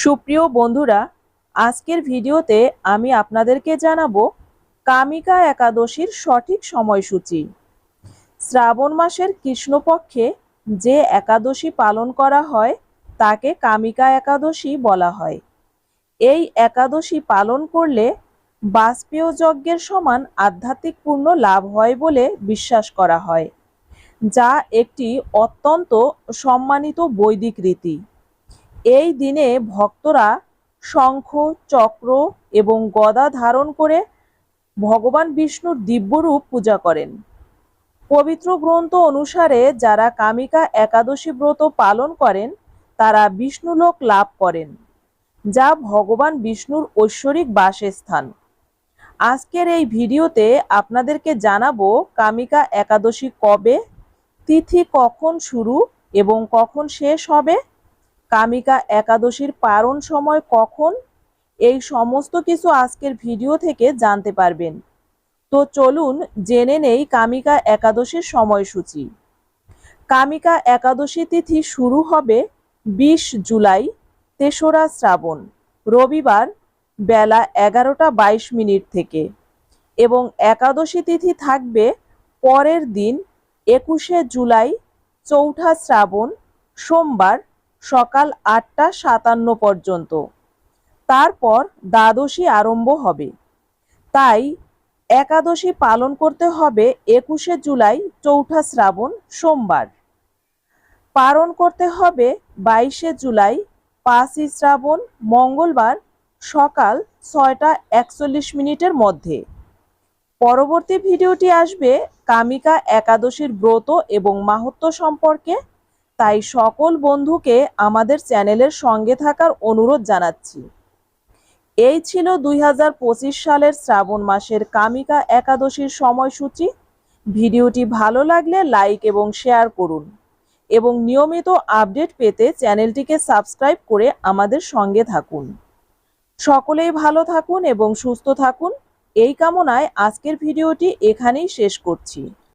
সুপ্রিয় বন্ধুরা, আজকের ভিডিওতে আমি আপনাদেরকে জানাব কামিকা একাদশীর সঠিক সময়সূচি। শ্রাবণ মাসের কৃষ্ণপক্ষে যে একাদশী পালন করা হয়, তাকে কামিকা একাদশী বলা হয়। এই একাদশী পালন করলে বাষ্পীয় যজ্ঞের সমান আধ্যাত্মিক পূর্ণ লাভ হয় বলে বিশ্বাস করা হয়, যা একটি অত্যন্ত সম্মানিত বৈদিক রীতি। এই দিনে ভক্তরা শঙ্খ, চক্র এবং গদা ধারণ করে ভগবান বিষ্ণুর দিব্যরূপ পূজা করেন। পবিত্র গ্রন্থ অনুসারে যারা কামিকা একাদশী ব্রত পালন করেন, তারা বিষ্ণুলোক লাভ করেন, যা ভগবান বিষ্ণুর ঐশ্বরিক বাসস্থান। আজকের এই ভিডিওতে আপনাদেরকে জানাব কামিকা একাদশী কবে, তিথি কখন শুরু এবং কখন শেষ হবে কামিকা একাদশীর পারণ সময় কখন? এই সমস্ত কিছু আজকের ভিডিও থেকে জানতে পারবেন। তো চলুন জেনে নেই কামিকা একাদশীর সময়সূচি। কামিকা একাদশী তিথি শুরু হবে বিশ জুলাই, তেসরা শ্রাবণ, রবিবার বেলা এগারোটা বাইশ মিনিট থেকে। এবং একাদশী তিথি থাকবে পরের দিন একুশে জুলাই, চৌঠা শ্রাবণ, সোমবার সকাল আটটা সাতান্ন পর্যন্ত। তারপর দ্বাদশী আরম্ভ হবে। তাই একাদশী পালন করতে হবে একুশে জুলাই, চৌঠা শ্রাবণ, সোমবার। পালন করতে হবে বাইশে জুলাই, পাঁচই শ্রাবণ, মঙ্গলবার সকাল ছয়টা একচল্লিশ মিনিটের মধ্যে। পরবর্তী ভিডিওটি আসবে কামিকা একাদশীর ব্রত এবং মাহাত্ম্য সম্পর্কে। তাই সকল বন্ধুকে আমাদের চ্যানেলের সঙ্গে থাকার অনুরোধ জানাচ্ছি। এই ছিল দুই হাজার পঁচিশ সালের শ্রাবণ মাসের কামিকা একাদশীর সময়সূচি। ভিডিওটি ভালো লাগলে লাইক এবং শেয়ার করুন এবং নিয়মিত আপডেট পেতে চ্যানেলটিকে সাবস্ক্রাইব করে আমাদের সঙ্গে থাকুন। সকলেই ভালো থাকুন এবং সুস্থ থাকুন। এই কামনায় আজকের ভিডিওটি এখানেই শেষ করছি।